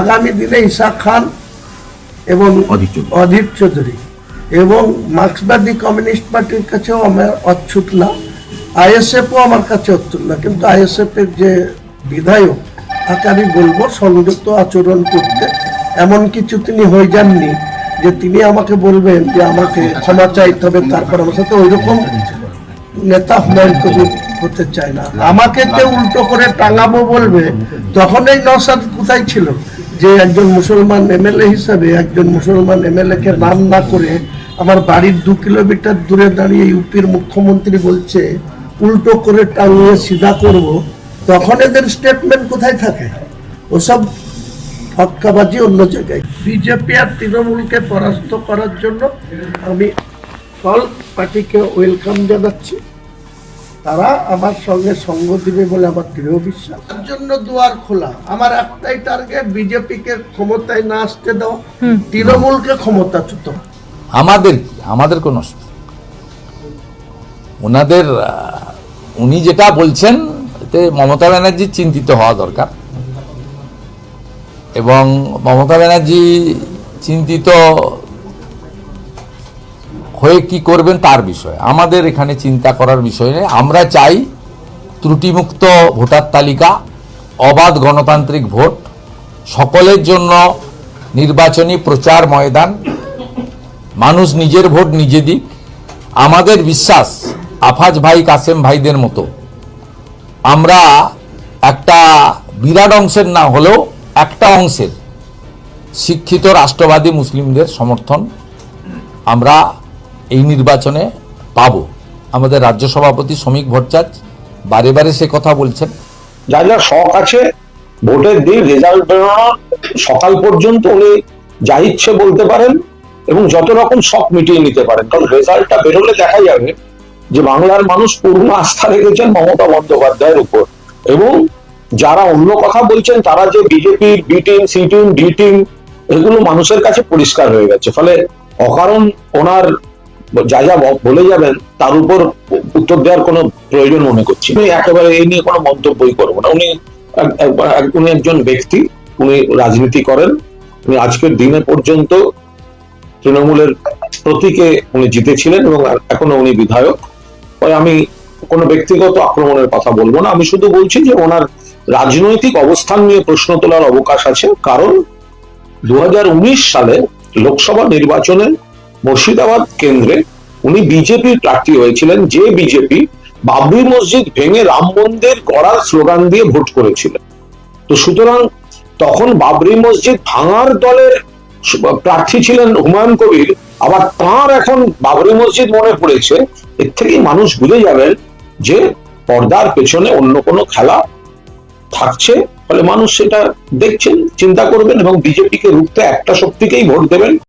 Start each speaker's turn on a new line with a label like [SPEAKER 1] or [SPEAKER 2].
[SPEAKER 1] আগামী দিনে ইসা খান এবং
[SPEAKER 2] অধীর চৌধুরী।
[SPEAKER 1] এবং মার্ক্সবাদী কমিউনিস্ট পার্টির কাছেও আমার অচ্ছুত না আইএসএফও আমার কাছে অচ্ছুত না কিন্তু আইএসএফ এর যে বিধায়ক তাকে আমি বলব সংযুক্ত আচরণ করতে এমন কিছু তিনি হয়ে যাননি যে তিনি আমাকে বলবেন যে আমাকে ক্ষমা চাইতে হবে তারপর আমার সাথে ওইরকম নেতা হুমায়ুন কবির হতে চায় না আমাকে কেউ উল্টো করে টাঙাবো বলবে তখন এই নসাদ কোথায় ছিল যে একজন মুসলমান এমএলএ হিসাবে একজন মুসলমান এমএলএ কে নাম না করে আমার বাড়ির দু কিলোমিটার দূরে দাঁড়িয়ে ইউপির মুখ্যমন্ত্রী বলছে, উল্টো করে টাঙিয়ে সিধা করব। তখন এদের স্টেটমেন্ট কোথায় থাকে? ওসব ফটকাবাজি অন্য জায়গায়। বিজেপি আর তৃণমূলকে পরাস্ত করার জন্য আমি অল পার্টিকে ওয়েলকাম জানাচ্ছি। তারা আমার সঙ্গে সঙ্গ দিবে বলে আমার দৃঢ় বিশ্বাস। তার জন্য দুয়ার খোলা। আমার একটাই টার্গেট বিজেপিকে ক্ষমতায় না আসতে দাও তৃণমূলকে ক্ষমতাচ্যুত
[SPEAKER 3] আমাদের কি? আমাদের কোনো ওনাদের উনি যেটা বলছেন এতে মমতা ব্যানার্জি চিন্তিত হওয়া দরকার। এবং মমতা ব্যানার্জি চিন্তিত হয়ে কি করবেন তার বিষয়। আমাদের এখানে চিন্তা করার বিষয় নেই। আমরা চাই ত্রুটিমুক্ত ভোটার তালিকা, অবাধ গণতান্ত্রিক ভোট, সকলের জন্য নির্বাচনী প্রচার ময়দান, মানুষ নিজের ভোট নিজে দিক। আমাদের বিশ্বাস আফাজ ভাই, কাসেম ভাইদের মতো, আমরা একটা বিরাট অংশের না হলেও একটা অংশের শিক্ষিত রাষ্ট্রবাদী মুসলিমদের সমর্থন আমরা এই নির্বাচনে পাব। আমাদের রাজ্য সভাপতি শ্রমিক ভট্টাচার্য বারে বারে সে কথা বলছেন।
[SPEAKER 4] যার যার শখ আছে, ভোটের দিন রেজাল্ট বেরোনোর সকাল পর্যন্ত উনি যা ইচ্ছে বলতে পারেন এবং যত রকম শখ মিটিয়ে নিতে পারেন। কারণ রেজাল্টটা বেরোলে দেখা যাবে যে বাংলার মানুষ পূর্ণ আস্থা রেখেছেন মমতা বন্দ্যোপাধ্যায়ের উপর। এবং যারা অন্য কথা বলছেন, তারা যে বিজেপির B team C team D team এগুলো মানুষের কাছে পরিষ্কার হয়ে গেছে। ফলে অকারণ ওনার যা যা বলে যাবেন, তার উপর উত্তর দেওয়ার কোনো প্রয়োজন মনে করছি আমি একেবারে এই নিয়ে কোনো মন্তব্যই করব না। উনি উনি একজন ব্যক্তি, উনি রাজনীতি করেন, উনি আজকের দিনে পর্যন্ত তৃণমূলের প্রতীকে উনি জিতেছিলেন এবং এখনও উনি বিধায়ক। আমি কোনো ব্যক্তিগত আক্রমণের কথা বলব না। আমি শুধু বলছি যে ওনার রাজনৈতিক অবস্থান নিয়ে প্রশ্ন তোলার অবকাশ আছে। কারণ দু হাজার উনিশ সালে লোকসভা নির্বাচনে মুর্শিদাবাদ কেন্দ্রে উনি বিজেপির প্রার্থী হয়েছিলেন, যে বিজেপি বাবরি মসজিদ ভেঙে রাম মন্দির গড়ার স্লোগান দিয়ে ভোট করেছিলেন। তো সুতরাং তখন বাবরি মসজিদ ভাঙার দলের প্রার্থী ছিলেন হুমায়ুন কবির, আবার তার এখন বাবরি মসজিদ মনে পড়েছে, এর থেকেই মানুষ বুঝে যাবেন যে পর্দার পেছনে অন্য কোনো খেলা থাকছে, ফলে মানুষ সেটা দেখছেন, চিন্তা করবেন এবং বিজেপিকে রুখতে একটা শক্তিকেই ভোট দেবেন।